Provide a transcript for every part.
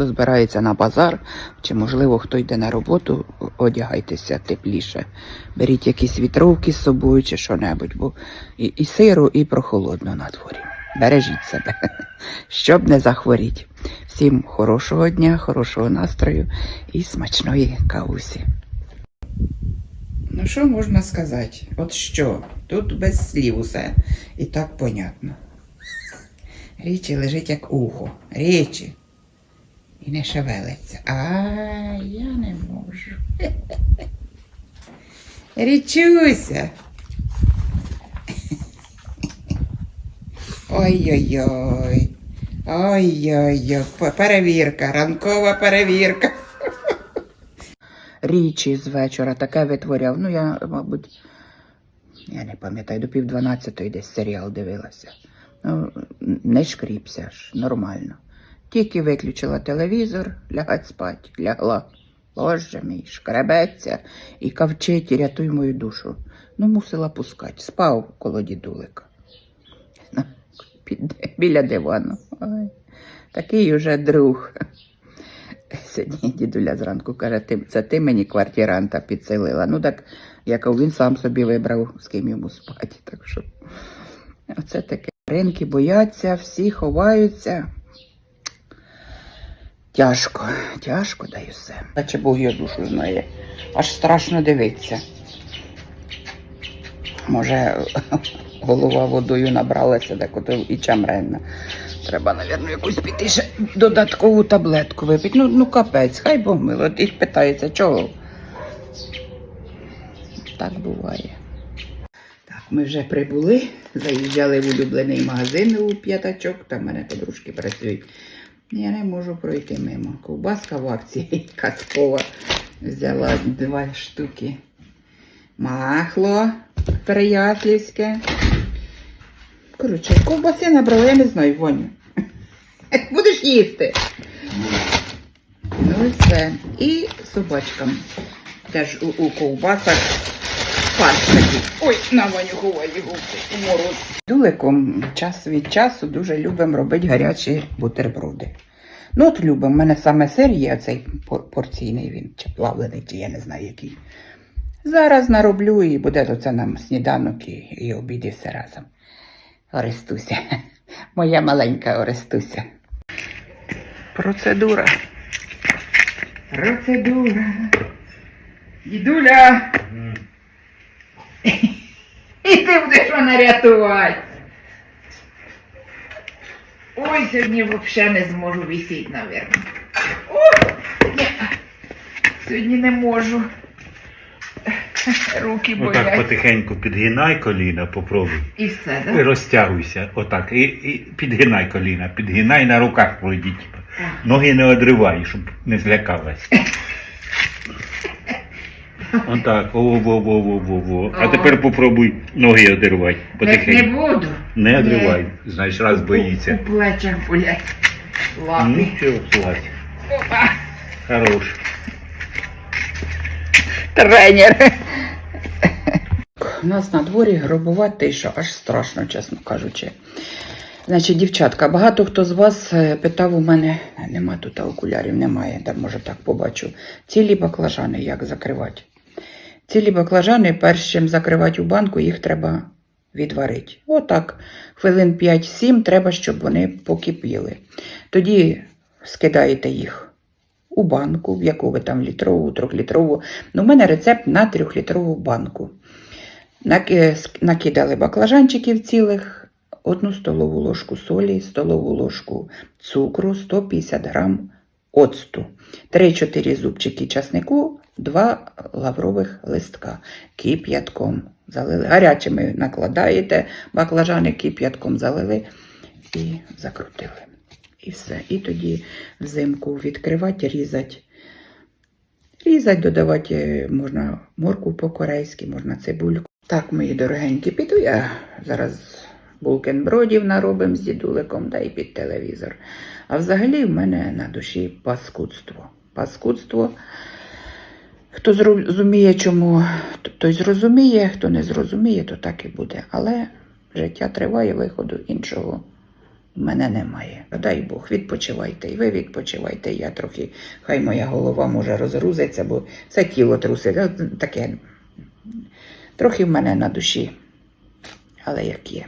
хто збирається на базар, чи, можливо, хто йде на роботу, одягайтеся тепліше. Беріть якісь вітровки з собою чи що-небудь, бо і, і сиро, і прохолодно на дворі. Бережіть себе, щоб не захворіть. Всім хорошого дня, хорошого настрою і смачної кавусі. Ну, що можна сказати? От що? Тут без слів усе. І так понятно. Річі лежить як ухо. Річі. Не шевелиться. А я не можу. Річуся. Ой-ой-ой. Ой-ой-ой. Перевірка, ранкова перевірка. Річі з вечора таке витворяв. Ну, я, мабуть, я не пам'ятаю, до пів дванадцятої десь серіал дивилася. Ну, не шкріпся ж, нормально. Тільки виключила телевізор, лягать спать, лягла. Боже мій, шкребеться і кавчить, і рятуй мою душу. Ну, мусила пускати. Спав коло дідулика. Ну, Під, біля дивану. Ой, такий уже друг. Сьогодні дідуля зранку каже, ти, це ти мені квартиранта підселила. Ну так, як він сам собі вибрав, з ким йому спати. Так що оце таке. Ринки бояться, всі ховаються. Тяжко, тяжко да й все. А чи Бог його душу знає. Аж страшно дивитися. Може, голова водою набралася, так ото і чамренна. Треба, мабуть, якусь піти ще додаткову таблетку випити. Ну, ну капець, хай Бог мило. І питається, чого? Так буває. Так, ми вже прибули, заїжджали в улюблений магазин у п'ятачок, там в мене подружки працюють. Я не можу пройти мимо. Ковбаска в акції казкова. Взяла два штуки. Махло переяслівське. Коротше, ковбаси набрала, я не знаю, воню. Будеш їсти. Ну і все. І собачкам. Теж у, у ковбасах фарш такий. Ой, на Ваню губки мороз. Дуликом час від часу дуже любимо робити гарячі бутерброди. Ну, от любимо. У мене саме сир є оцей порційний він, чи плавлений, чи я не знаю який. Зараз нароблю і буде то це нам сніданок і, і обід і все разом. Орестуся. Моя маленька Орестуся. Процедура. Процедура. Дідуля. І ти будеш мене рятувати. Ой, сьогодні взагалі не зможу висіти, мабуть. Ні. Сьогодні не можу. Руки Отак потихеньку підгинай коліна, попробуй. І все, так? І розтягуйся. Отак. І, і підгинай коліна, підгинай на руках пройдіть. Ноги не одривай, щоб не злякалась. Отак. О-во-во-во-во-во. А тепер попробуй ноги одривати. Не, не Потихеньку. буду. Не одривай. Знаєш, раз боїться. У плечах болять. Лапи. Нічого, плать. Опа. Хорош. Тренер. У нас на дворі гробова тиша, аж страшно, чесно кажучи. Значить, дівчатка, багато хто з вас е, питав у мене, «Е, нема тут окулярів, немає, там може так побачу. Цілі баклажани як закривати. Цілі баклажани, перш чим закривати у банку, їх треба відварити. Отак, хвилин 5-7 треба, щоб вони покипіли. Тоді скидаєте їх у банку, в яку ви там літрову, трьохлітрову. Ну, у мене рецепт на трьохлітрову банку. Накидали баклажанчиків цілих, одну столову ложку солі, столову ложку цукру, 150 грам оцту, 3-4 зубчики часнику, 2 лаврових листка кип'ятком залили. Гарячими накладаєте, баклажани кип'ятком залили і закрутили. І все. І тоді взимку відкривати, різати. Різати, додавати е, можна морку по-корейськи, можна цибульку. Так, мої дорогенькі, піду я зараз булкенбродів наробимо з дідуликом, да і під телевізор. А взагалі в мене на душі паскудство. Паскудство. Хто зрозуміє, чому, той зрозуміє, хто не зрозуміє, то так і буде. Але життя триває, виходу іншого в Мене немає. Дай Бог, відпочивайте, і ви відпочивайте. Я трохи, хай моя голова може розгрузиться, бо все тіло трусить. Таке трохи в мене на душі, але як є.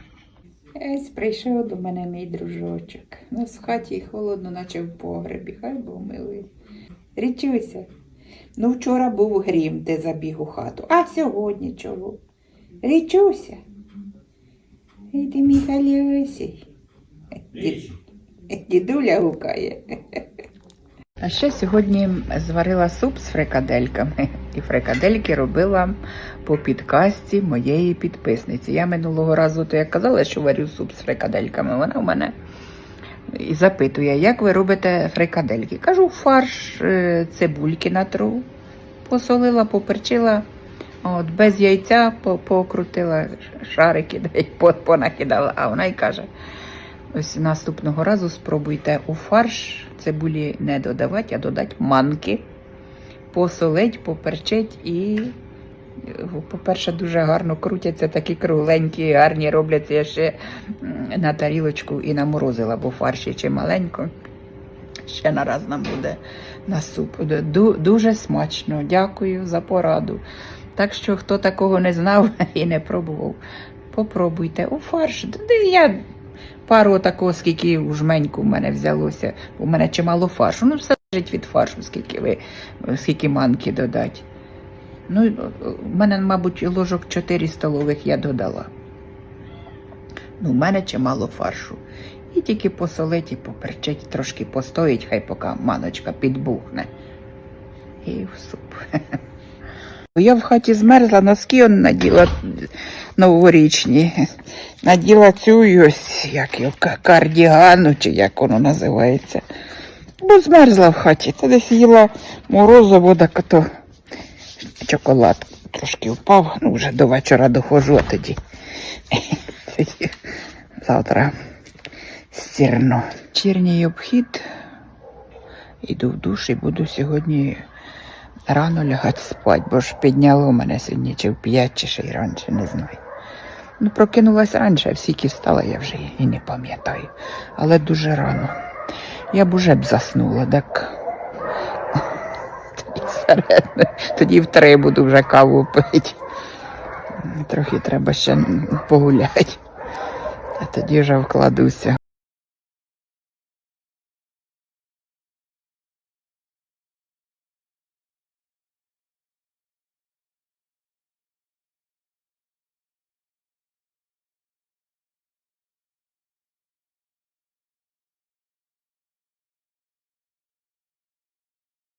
Ось прийшов до мене мій дружочок. Ну, з хаті холодно, наче в погребі, хай був милий. Річуся. Ну, вчора був грім, де забіг у хату, а сьогодні чого? Річуся. Іди, мій халюсій. Дідуля гукає. А ще сьогодні зварила суп з фрикадельками. І фрикадельки робила по підкасті моєї підписниці. Я минулого разу то я казала, що варю суп з фрикадельками. Вона в мене і запитує, як ви робите фрикадельки. Кажу, фарш е, цибульки натру, посолила, поперчила, от, без яйця покрутила шарики, понакидала. А вона й каже: ось наступного разу спробуйте у фарш цибулі не додавати, а додати манки, посолить, поперчить і. е, По-перше, дуже гарно крутяться, такі кругленькі, гарні робляться. Я ще на тарілочку і наморозила, бо фарші чи маленько. Ще на раз нам буде на суп. Ду- Дуже смачно. Дякую за пораду. Так що, хто такого не знав і не пробував, попробуйте у фарш. Я пару такого, скільки у жменьку в мене взялося. У мене чимало фаршу. Ну, все залежить від фаршу, скільки ви, скільки манки додати. Ну, у мене, мабуть, ложок 4 столових я додала. Ну, у мене чимало фаршу. І тільки посолить і поперчить, трошки постоїть, хай поки маночка підбухне. І в суп. Я в хаті змерзла, носки он наділа новорічні. Наділа цю ось, як його, ка- кардігану, чи як воно називається. Бо змерзла в хаті. Та десь їла морозиво, так то чоколад трошки впав. Ну, вже до вечора доходжу, а тоді. завтра стірно. Вечірній обхід. Іду в душ і буду сьогодні рано лягати спати, бо ж підняло мене сьогодні чи в п'ять, чи ще й раніше, не знаю. Ну, прокинулась раніше, а всіки встала, я вже і не пам'ятаю. Але дуже рано. Я б уже б заснула, так. Тоді середне. Тоді в три буду вже каву пити. Трохи треба ще погуляти. А тоді вже вкладуся.